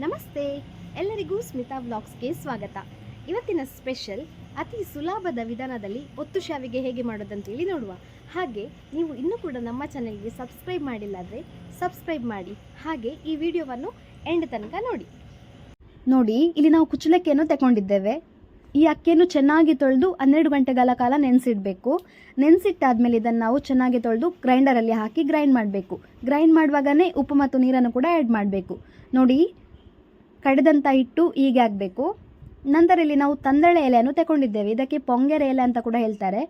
ನಮಸ್ತೆ, ಎಲ್ಲರಿಗೂ ಸ್ಮಿತಾ ವ್ಲಾಗ್ಸ್ಗೆ ಸ್ವಾಗತ. ಇವತ್ತಿನ ಸ್ಪೆಷಲ್ ಅತಿ ಸುಲಭದ ವಿಧಾನದಲ್ಲಿ ಒತ್ತು ಶಾವಿಗೆ ಹೇಗೆ ಮಾಡೋದಂತೇಳಿ ನೋಡುವ. ಹಾಗೆ ನೀವು ಇನ್ನೂ ಕೂಡ ನಮ್ಮ ಚಾನೆಲ್ಗೆ ಸಬ್ಸ್ಕ್ರೈಬ್ ಮಾಡಿಲ್ಲ ಅಂದರೆ ಸಬ್ಸ್ಕ್ರೈಬ್ ಮಾಡಿ, ಹಾಗೆ ಈ ವಿಡಿಯೋವನ್ನು ಎಂಡ್ ತನಕ ನೋಡಿ. ನೋಡಿ, ಇಲ್ಲಿ ನಾವು ಕುಚ್ಚಲಕ್ಕಿಯನ್ನು ತಗೊಂಡಿದ್ದೇವೆ. ಈ ಅಕ್ಕಿಯನ್ನು ಚೆನ್ನಾಗಿ ತೊಳೆದು ಹನ್ನೆರಡು ಗಂಟೆಗಳ ಕಾಲ ನೆನೆಸಿಡಬೇಕು. ನೆನೆಸಿಟ್ಟಾದ್ಮೇಲೆ ಇದನ್ನು ನಾವು ಚೆನ್ನಾಗಿ ತೊಳೆದು ಗ್ರೈಂಡರಲ್ಲಿ ಹಾಕಿ ಗ್ರೈಂಡ್ ಮಾಡಬೇಕು. ಗ್ರೈಂಡ್ ಮಾಡುವಾಗಲೇ ಉಪ್ಪು ಮತ್ತು ನೀರನ್ನು ಕೂಡ ಆ್ಯಡ್ ಮಾಡಬೇಕು. ನೋಡಿ ಕಡೆದಂಥ ಹಿಟ್ಟು ಹೀಗೆ ಆಗಬೇಕು ನಂತರ ಇಲ್ಲಿ ನಾವು ತಂದಳೆ ಎಲೆಯನ್ನು ತಗೊಂಡಿದ್ದೇವೆ ಇದಕ್ಕೆ ಪೊಂಗೆರೆ ಎಲೆ ಅಂತ ಕೂಡ ಹೇಳ್ತಾರೆ.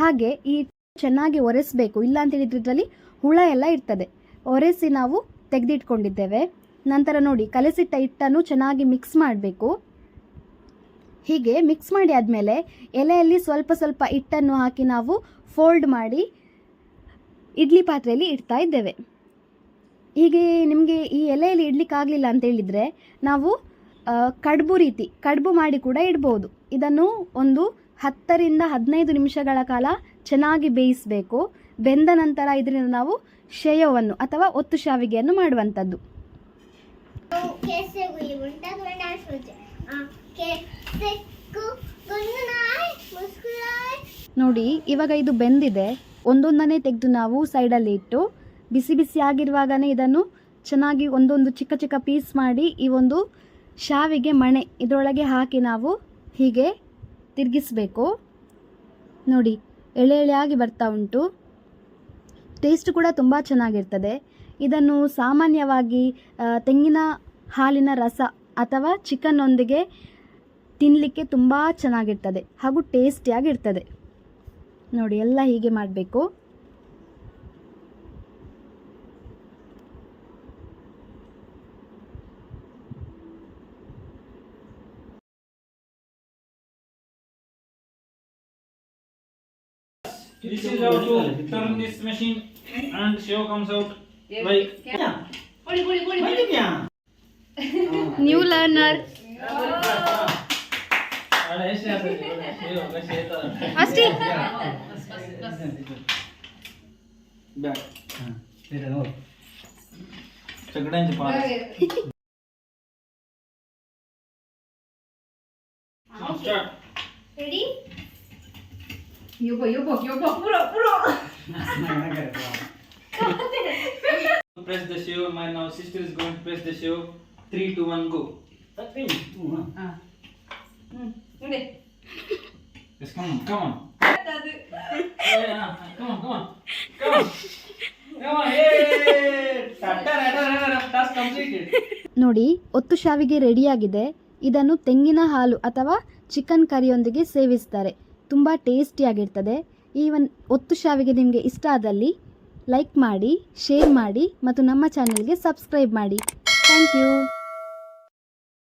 ಹಾಗೆ ಈ ಚೆನ್ನಾಗಿ ಒರೆಸಬೇಕು. ಇಲ್ಲ ಅಂತ ಇದರಲ್ಲಿ ಹುಳ ಎಲ್ಲ ಇರ್ತದೆ. ಒರೆಸಿ ನಾವು ತೆಗೆದಿಟ್ಕೊಂಡಿದ್ದೇವೆ. ನಂತರ ನೋಡಿ, ಕಲಸಿಟ್ಟ ಹಿಟ್ಟನ್ನು ಚೆನ್ನಾಗಿ ಮಿಕ್ಸ್ ಮಾಡಬೇಕು. ಹೀಗೆ ಮಿಕ್ಸ್ ಮಾಡಿ ಆದಮೇಲೆ ಎಲೆಯಲ್ಲಿ ಸ್ವಲ್ಪ ಸ್ವಲ್ಪ ಹಿಟ್ಟನ್ನು ಹಾಕಿ ನಾವು ಫೋಲ್ಡ್ ಮಾಡಿ ಇಡ್ಲಿ ಪಾತ್ರೆಯಲ್ಲಿ ಇಡ್ತಾ ಇದ್ದೇವೆ. ಹೀಗೆ ನಿಮಗೆ ಈ ಎಲೆಯಲ್ಲಿ ಇಡಲಿಕ್ಕಾಗಲಿಲ್ಲ ಅಂತ ಹೇಳಿದರೆ ನಾವು ಕಡುಬು ರೀತಿ, ಕಡುಬು ಮಾಡಿ ಕೂಡ ಇಡ್ಬೋದು. ಇದನ್ನು ಒಂದು ಹತ್ತರಿಂದ ಹದಿನೈದು ನಿಮಿಷಗಳ ಕಾಲ ಚೆನ್ನಾಗಿ ಬೇಯಿಸಬೇಕು. ಬೆಂದ ನಂತರ ಇದರಿಂದ ನಾವು ಶೇಯವನ್ನು ಅಥವಾ ಒತ್ತು ಶಾವಿಗೆಯನ್ನು ಮಾಡುವಂಥದ್ದು. ನೋಡಿ, ಇವಾಗ ಇದು ಬೆಂದಿದೆ. ಒಂದೊಂದನೇ ತೆಗೆದು ನಾವು ಸೈಡಲ್ಲಿ ಇಟ್ಟು ಬಿಸಿ ಬಿಸಿ ಇದನ್ನು ಚೆನ್ನಾಗಿ ಒಂದೊಂದು ಚಿಕ್ಕ ಚಿಕ್ಕ ಪೀಸ್ ಮಾಡಿ ಈ ಒಂದು ಶಾವಿಗೆ ಮಣೆ ಇದರೊಳಗೆ ಹಾಕಿ ನಾವು ಹೀಗೆ ತಿರುಗಿಸ್ಬೇಕು. ನೋಡಿ, ಎಳೆ ಎಳೆಯಾಗಿ ಬರ್ತಾ ಉಂಟು. ಟೇಸ್ಟ್ ಕೂಡ ತುಂಬ ಚೆನ್ನಾಗಿರ್ತದೆ. ಇದನ್ನು ಸಾಮಾನ್ಯವಾಗಿ ತೆಂಗಿನ ಹಾಲಿನ ರಸ ಅಥವಾ ಚಿಕನ್ನೊಂದಿಗೆ ತಿನ್ನಲಿಕ್ಕೆ ತುಂಬ ಚೆನ್ನಾಗಿರ್ತದೆ ಹಾಗೂ ಟೇಸ್ಟಿಯಾಗಿರ್ತದೆ. ನೋಡಿ, ಎಲ್ಲ ಹೀಗೆ ಮಾಡಬೇಕು. This is how to turn this machine and show comes out like. Poli, poli, poli, poli. New learner. ಅಷ್ಟೇ 요거 요거 요거 풀어 풀어 Press the shoe. My now sister is going to press the shoe. Three, two, one, go. 응 그래 Yes, come on, come on. 나도 Yeah, yeah, come on, come on, come on. Come on, hey! Ta-ta, ta-ta, ta-ta, Task completed. ನೋಡಿ ಒತ್ತು ಶಾವಿಗೆ ರೆಡಿಯಾಗಿದೆ ಇದನ್ನು ತೆಂಗಿನ ಹಾಲು ಅಥವಾ chicken ಕರಿಯೊಂದಿಗೆ ಸೇವಿಸ್ತಾರೆ ತುಂಬ ಟೇಸ್ಟಿಯಾಗಿರ್ತದೆ ಈ ಒಂದು ಒತ್ತು ಶಾವಿಗೆ ನಿಮಗೆ ಇಷ್ಟ ಆದಲ್ಲಿ ಲೈಕ್ ಮಾಡಿ ಶೇರ್ ಮಾಡಿ, ಮತ್ತು ನಮ್ಮ ಚಾನಲ್ಗೆ ಸಬ್ಸ್ಕ್ರೈಬ್ ಮಾಡಿ. Thank you